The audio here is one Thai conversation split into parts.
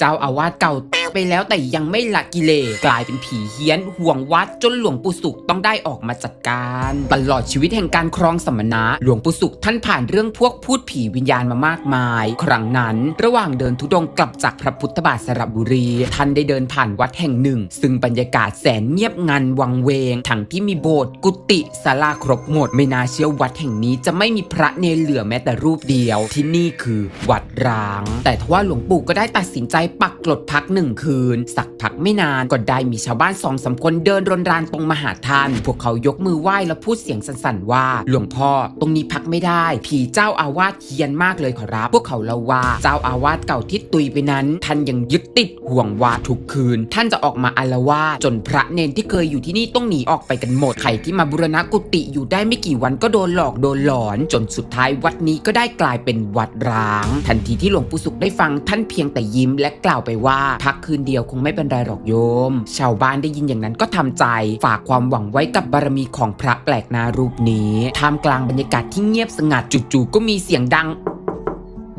เจ้าอาวาสเก่า ไปแล้วแต่ยังไม่ละกิเลสกลายเป็นผีเฮี้ยนห่วงวัดจนหลวงปู่สุขต้องได้ออกมาจัดการ ตลอดชีวิตแห่งการครองสมณะ หลวงปู่สุขท่านผ่านเรื่องพวกพูดผีวิญญาณมามากมาย ครั้งนั้นระหว่างเดินทุดงค์กลับจากพระพุทธบาทสระบุรี ท่านได้เดินผ่านวัดแห่งหนึ่ง ซึ่งบรรยากาศแสนเงียบงันวังเวง ทั้งที่มีโบสถ์กุฏิศาลาครบหมดไม่น่าเชื่อวัดแห่งนี้จะไม่มีพระเนรเหลือแม้แต่รูปเดียว ที่นี่คือวัดร้าง แต่ทว่าหลวงปู่ก็ได้ตัดสินใจปักกลดพักหนึ่งคืนสักพักไม่นานก็ได้มีชาวบ้านสองสามคนเดินรนรานตรงมาหาท่าน พวกเขายกมือไหว้แล้วพูดเสียงสั่นๆว่า หลวงพ่อตรงนี้พักไม่ได้ ผีเจ้าอาวาสเฮียนมากเลยขอรับ พวกเขาเล่าว่าเจ้าอาวาสเก่าที่ตุยไปนั้น ท่านยังยึดติดห่วงว่าทุกคืน ท่านจะออกมาอาละวาจนพระเนนที่เคยอยู่ที่นี่ต้องหนีออกไปกันหมดใครที่มาบูรณะกุฏิอยู่ได้ไม่กี่วันก็โดนหลอกโดนหลอน จนสุดท้ายวัดนี้ก็ได้กลายเป็นวัดร้าง ทันทีที่หลวงปู่สุขได้ฟังท่านเพียงแต่ยิ้มและกล่าวไปว่าพักคืนเดียวคงไม่เป็นไรหรอกโยม ชาวบ้านได้ยินอย่างนั้นก็ทำใจ ฝากความหวังไว้กับบารมีของพระแปลกนารูปนี้ท่ามกลางบรรยากาศที่เงียบสงัดจู่ๆก็มีเสียงดัง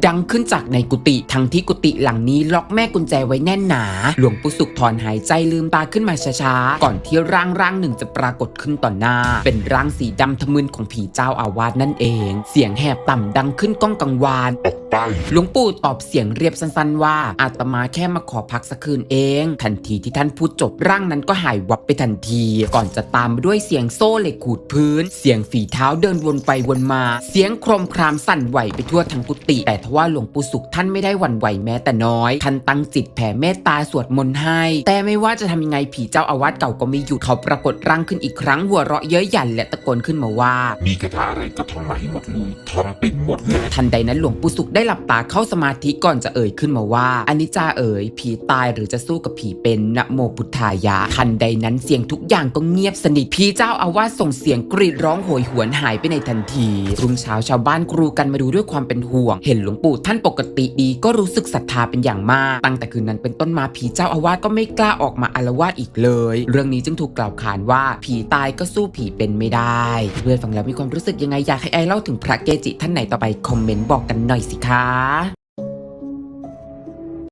ดังขึ้นจากในกุฏิทั้งที่กุฏิหลังนี้ล็อกแม่กุญแจไว้แน่นหนา หลวงปู่สุขถอนหายใจลืมตาขึ้นมาช้าๆ ก่อนที่ร่างร่างหนึ่งจะปรากฏขึ้นต่อหน้า เป็นร่างสีดำทะมึนของผีเจ้าอาวาสนั่นเอง เสียงแหบต่ำดังขึ้นก้องกังวานออก ไป หลวงปู่ตอบเสียงเรียบสั้นๆว่า อาตมาแค่มาขอพักสักคืนเอง ทันทีที่ท่านพูดจบร่างนั้นก็หายวับไปทันที ก่อนจะตามมาด้วยเสียงโซ่เหล็กขูดพื้น เสียงฝีเท้าเดินวนไปวนมา เสียงโครมครามสั่นไหวไปทั่วทั้งกุฏิแต่ทว่าหลวงปู่สุขท่านไม่ได้หวั่นไหวแม้แต่น้อย ท่านตั้งจิตแผ่เมตตาสวดมนต์ให้ แต่ไม่ว่าจะทำยังไงผีเจ้าอาวาสเก่าก็ไม่หยุดเขาปรากฏร่างขึ้นอีกครั้งหัวเราะเย้ยหยันและตะโกนขึ้นมาว่า มีคาถาอะไรก็ท่องมาให้หมดเลยทำเป็นหมดเลยทันใดนั้นหลวงปู่สุขได้หลับตาเข้าสมาธิก่อนจะเอ่ยขึ้นมาว่าอนิจจาเอ๋ยผีตายหรือจะสู้กับผีเป็นนะโมพุทธายะ ทันใดนั้นเสียงทุกอย่างก็เงียบสนิทพี่เจ้าอาวาสส่งเสียงกรีดร้องโหยหวนหายไปในทันทีรุ่งเช้าชาวบ้านกรูกันมาดูด้วยความเป็นห่วง เห็นหลวงปู่ท่านปกติดีก็รู้สึกศรัทธาเป็นอย่างมาก ตั้งแต่คืนนั้นเป็นต้นมาผีเจ้าอาวาสก็ไม่กล้าออกมาอาละวาดอีกเลย เรื่องนี้จึงถูกกล่าวขานว่าผีตายก็สู้ผีเป็นไม่ได้เพื่อนฟังแล้วมีความรู้สึกยังไงอยากให้ไอเล่าถึงพระเกจิท่านไหนต่อไปคอมเมนต์บอกกันหน่อยสิคะ